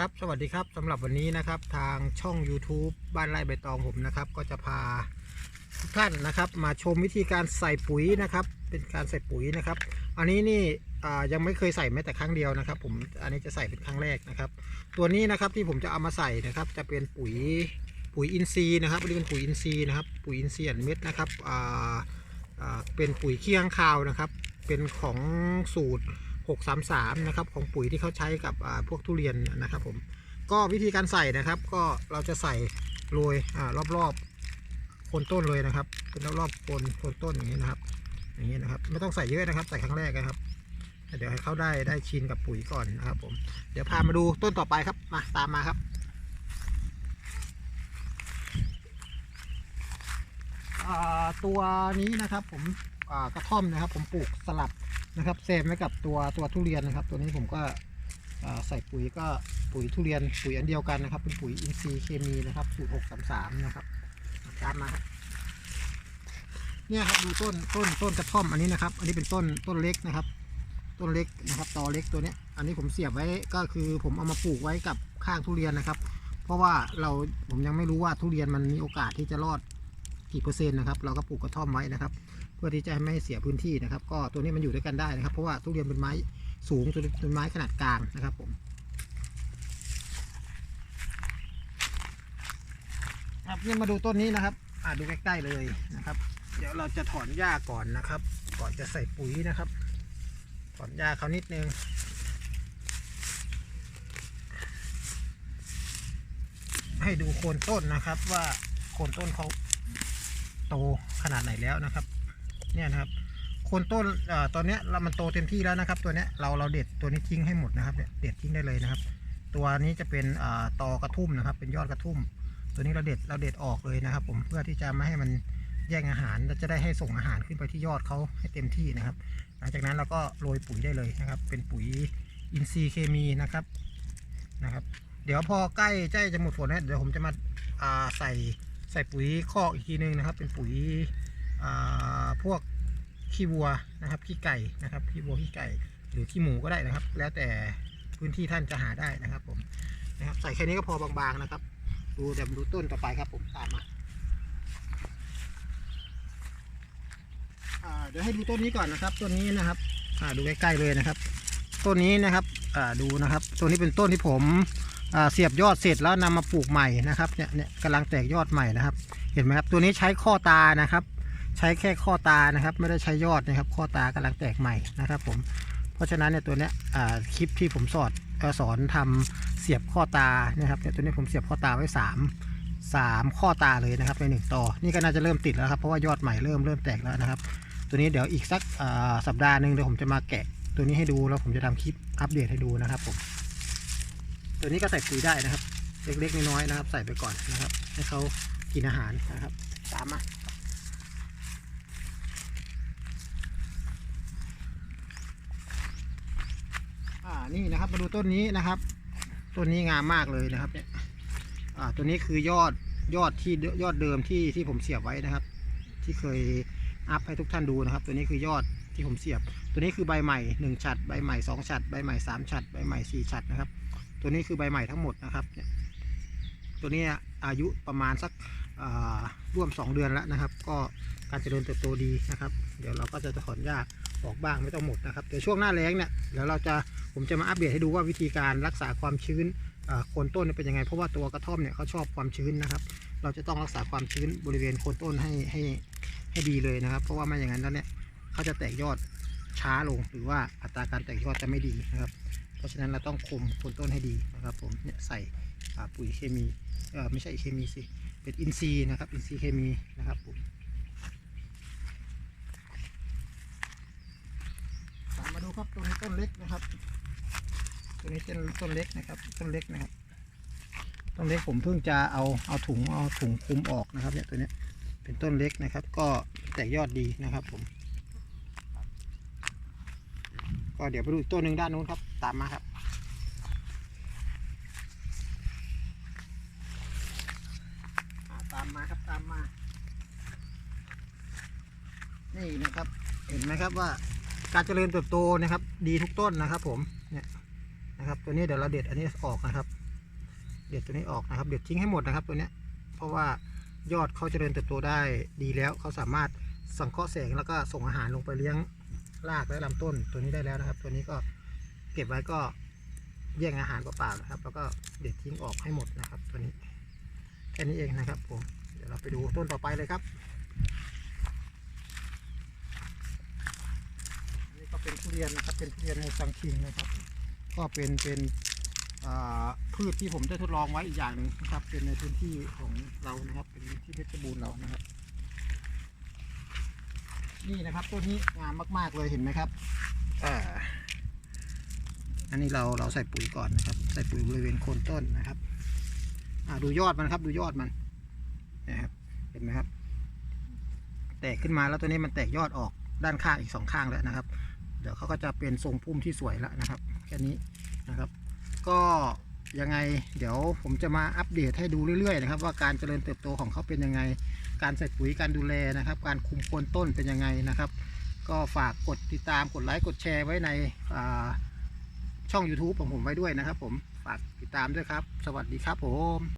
ครับสวัสดีครับสำหรับวันนี้นะครับทางช่อง YouTube บ้านไร่ใบตองผมนะครับ ก็จะพาทุกท่านนะครับ มาชมวิธีการใส่ปุ๋ยนะครับ เป็นการใส่ปุ๋ยนะครับ อันนี้นี่ยังไม่เคยใส่แม้แต่ครั้งเดียวนะครับ ผมอันนี้จะใส่เป็นครั้งแรกนะครับ ตัวนี้นะครับที่ผมจะเอามาใส่นะครับ จะเป็นปุ๋ยปุ๋ยอินทรีย์นะครับอันนี้เป็นปุ๋ยอินทรีย์นะครับ ปุ๋ยอินทรีย์เม็ดนะครับเป็นปุ๋ยขี้ข้างคาวนะครับ เป็นของสูตร 633 นะครับของปุ๋ยที่เขาใช้กับพวกทุเรียนนะครับผมก็วิธีการใส่นะครับ ก็เราจะใส่โรยอรอบๆโคนต้นเลยนะครับ เป็นรอบๆโคนโคนต้นอย่างนี้นะครับ อย่างนี้นะครับ ไม่ต้องใส่เยอะนะครับ ใส่ครั้งแรกนะครับ เดี๋ยวให้เขาได้ได้ชินกับปุ๋ยก่อนนะครับผมเดี๋ยวพามาดูต้นต่อไปครับมาตามมาครับตัวนี้นะครับผมกระท่อมนะครับ ผมปลูกสลับ นะครับเซมไว้กับตัวตัวทุเรียนนะครับ ตัวนี้ผมก็ใส่ปุ๋ยก็ปุ๋ยทุเรียนปุ๋ยอันเดียวกันนะครับ เป็นปุ๋ยอินทรีย์เคมีนะครับสูตรหกสามสามนะครับตามมาเนี่ยครับดูต้นต้นต้นกระท่อมอันนี้นะครับ อันนี้เป็นต้นต้นเล็กนะครับ ต้นเล็กนะครับตอเล็กตัวเนี้ยอันนี้ผมเสียบไว้ก็คือผมเอามาปลูกไว้กับข้างทุเรียนนะครับ เพราะว่าเราผมยังไม่รู้ว่าทุเรียนมันมีโอกาสที่จะรอด กี่เปอร์เซ็นต์นะครับเราก็ปลูกกระท่อมไว้นะครับ เพื่อที่จะไม่เสียพื้นที่นะครับ ก็ตัวนี้มันอยู่ด้วยกันได้นะครับ เพราะว่าทุเรียนเป็นไม้สูงตัวนี้เป็นไม้ขนาดกลางนะครับผมครับนี่มาดูต้นนี้นะครับอ่าดูใกล้ๆเลยนะครับ เดี๋ยวเราจะถอนหญ้าก่อนนะครับ ก่อนจะใส่ปุ๋ยนะครับ ถอนหญ้าเขานิดนึงให้ดูโคนต้นนะครับว่าโคนต้นเขา ตขนาดไหนแล้วนะครับ เนี่ยนะครับโคนต้นอตอนนี้เรามันโตเต็มที่แล้วนะครับ ตัวเนี้ยเราเราเด็ดตัวนี้ทิ้งให้หมดนะครับเด็ดทิ้งได้เลยนะครับ ตัวนี้จะเป็นอตอกระทุ่มนะครับ เป็นยอดกระทุ่ม ตัวนี้เราเด็ดเราเด็ดออกเลยนะครับ ผมเพื่อที่จะไม่ให้มันแย่งอาหารและจะได้ให้ส่งอาหารขึ้นไปที่ยอดเขาให้เต็มที่นะครับ หลังจากนั้นเราก็โรยปุ๋ยได้เลยนะครับ เป็นปุ๋ยอินทรีย์เคมีนะครับนะครับ เดี๋ยวพอใกล้ใกล้จะหมดฝนนะเดี๋ยวผมจะมาาใส่ ใส่ปุ๋ยคอกอีกทีนึงนะครับ เป็นปุ๋ยอ่าพวกขี้วัวนะครับขี้ไก่นะครับขี้วัวขี้ไก่ หรือขี้หมูก็ได้นะครับ แล้วแต่พื้นที่ท่านจะหาได้นะครับผมนะครับใส่แค่นี้ก็พอบางๆนะครับ ดูเดี๋ยวดูต้นต่อไปครับผมตามมาเดี๋ยวให้ดูต้นนี้ก่อนนะครับต้นนี้นะครับดูใกล้ๆเลยนะครับ ต้นนี้นะครับดูนะครับต้นนี้เป็นต้นที่ผม เสียบยอดเสร็จแล้วนำมาปลูกใหม่นะครับเนี่ยเนี่ยกำลังแตกยอดใหม่นะครับ เห็นไหมครับตัวนี้ใช้ข้อตานะครับ ใช้แค่ข้อตานะครับ ไม่ได้ใช้ยอดนะครับ ข้อตากำลังแตกใหม่นะครับ ผมเพราะฉะนั้นเนี่ยตัวเนี้ยคลิปที่ผมสอนสอนทำเสียบข้อตานะครับเนี่ยตัวนี้ผมเสียบข้อตาไว้สามสามข้อตาเลยนะครับในหนึ่งต่อ นี่ก็น่าจะเริ่มติดแล้วครับเพราะว่ายอดใหม่เริ่มเริ่มแตกแล้วนะครับ ตัวนี้เดี๋ยวอีกสักสัปดาห์หนึ่งเดี๋ยวผมจะมาแกะตัวนี้ให้ดูแล้วผมจะทำคลิปอัปเดตให้ดูนะครับผม ตัวนี้ก็ใส่ปุ๋ยได้นะครับ เล็กๆน้อยๆนะครับ ใส่ไปก่อนนะครับ ให้เขากินอาหารนะครับ ตามมาอ่านี่นะครับมาดูต้นนี้นะครับต้นนี้งามมากเลยนะครับเนี่ยอ่าตัวนี้คือยอดยอดที่ยอดเดิมที่ที่ผมเสียบไว้นะครับ ที่เคยอัพให้ทุกท่านดูนะครับ ตัวนี้คือยอดที่ผมเสียบ ตัวนี้คือใบใหม่หนึ่งฉัดใบใหม่สองฉัดใบใหม่สามฉัดใบใหม่สี่ฉัดนะครับ ตัวนี้คือใบใหม่ทั้งหมดนะครับเนี่ยตัวนี้อายุประมาณสักร่วมสองเดือนแล้วนะครับ ก็การเจริญเติบโตดีนะครับ เดี๋ยวเราก็จะถอนหญ้าออกบ้างไม่ต้องหมดนะครับเดี๋ยวช่วงหน้าแล้งเนี่ยเดี๋ยวเราจะผมจะมาอัปเดตให้ดูว่าวิธีการรักษาความชื้นโคนต้นเป็นยังไง เพราะว่าตัวกระท่อมเนี่ยเขาชอบความชื้นนะครับ เราจะต้องรักษาความชื้นบริเวณโคนต้นให้ให้ให้ดีเลยนะครับ เพราะว่าไม่อย่างนั้นแล้วเนี่ยเขาจะแตกยอดช้าลงหรือว่าอัตราการแตกยอดจะไม่ดีนะครับ ราะฉะนั้นเราต้องคุมโคนต้นให้ดีนะครับผมเนี่ยใส่ปุ๋ยเคมีเออไม่ใช่เคมีสิเป็นอินทรีย์นะครับอินทรีย์เคมีนะครับผมตามมาดูครับตัวนี้ต้นเล็กนะครับ ตัวนี้เป็นต้นเล็กนะครับต้นเล็กนะครับต้นเล็กผมเพิ่งจะเอาเอาถุงเอาถุงคุมออกนะครับเนี่ยตัวนี้เป็นต้นเล็กนะครับ ก็แตกยอดดีนะครับผมก็เดี๋ยวไปดูอีกต้นหนึ่งด้านนู้นครับ ตามมาครับ ตามมาครับตามมา นี่นะครับ เห็นไหมครับว่าการเจริญเติบโตนะครับ ดีทุกต้นนะครับ ผม เนี่ยนะครับ ตัวนี้เดี๋ยวเราเด็ดอันนี้ออกนะครับ เด็ดตัวนี้ออกนะครับ เด็ดทิ้งให้หมดนะครับ ตัวเนี้ย เพราะว่ายอดเขาเจริญเติบโตได้ดีแล้วเขาสามารถสังเคราะห์แสงแล้วก็ส่งอาหารลงไปเลี้ยงรากและลำต้นตัวนี้ได้แล้วนะครับ ตัวนี้ก็ เก็บไว้ก็แย่งอาหารเปล่าๆนะครับ แล้วก็เด็ดทิ้งออกให้หมดนะครับ ตัวนี้แค่นี้เองนะครับผมเดี๋ยวเราไปดูต้นต่อไปเลยครับนนี้ก็เป็นทุเรียนนะครับเป็นทุเรียนในซังคิงนะครับ ก็เป็นเป็นพืชที่ผมได้ทดลองไว้อีกอย่างหนึ่งนะครับ เป็นในพื้นที่ของเรานะครับ เป็นที่เพชรบูรณ์เรานะครับ นี่นะครับต้นนี้งามมาก ๆเลยเห็นไหมครับอ่า อันนี้เราเราใส่ปุ๋ยก่อนนะครับ ใส่ปุ๋ยบริเวณโคนต้นนะครับอ่าดูยอดมันครับ ดูยอดมันนะครับเห็นไหมครับ แตกขึ้นมาแล้วตัวนี้มันแตกยอดออกด้านข้างอีกสองข้างแล้วนะครับ เดี๋ยวเขาก็จะเป็นทรงพุ่มที่สวยแล้วนะครับ แค่นี้นะครับ ก็ยังไงเดี๋ยวผมจะมาอัปเดตให้ดูเรื่อยๆนะครับ ว่าการเจริญเติบโตของเขาเป็นยังไง การใส่ปุ๋ยการดูแลนะครับ การคุมโคนต้นเป็นยังไงนะครับ ก็ฝากกดติดตามกดไลค์กดแชร์ไว้ในอ่า ช่อง YouTube ของผมไว้ด้วยนะครับผม ฝากติดตามด้วยครับ สวัสดีครับผม